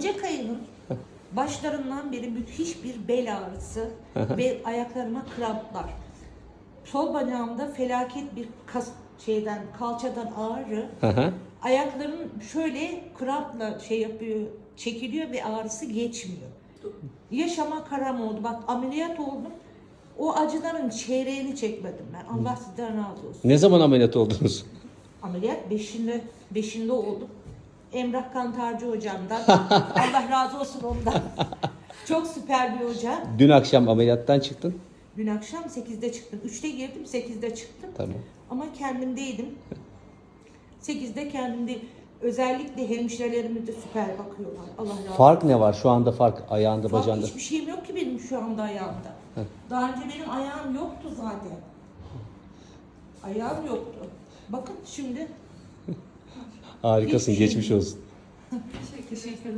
Ocak ayının başlarından beri müthiş bir bel ağrısı ve ayaklarıma kramplar. Sol bacağımda felaket bir kas şeyden kalçadan ağrı. Ayaklarım şöyle krampla şey yapıyor, çekiliyor ve ağrısı geçmiyor. Yaşama karam oldu. Bak ameliyat oldum. O acıların çeyreğini çekmedim ben. Allah sizden razı olsun. ne zaman ameliyat oldunuz? Ameliyat beşinde, beşinde oldum. Emrah Kantarcı hocamdan. Allah razı olsun ondan. Çok süper bir hoca. Dün akşam ameliyattan çıktın. Dün akşam 8'de çıktım. 3'te girdim, 8'de çıktım. Tamam. Ama kendimdeydim. 8'de kendimde özellikle hemşirelerimiz de süper bakıyorlar. Allah razı olsun. Fark ne var şu anda fark ayağında Fark bacağında? hiçbir şeyim yok ki benim şu anda ayağımda. Daha önce benim ayağım yoktu zaten. Ayağım yoktu. Bakın şimdi Harikasın geçmiş olsun.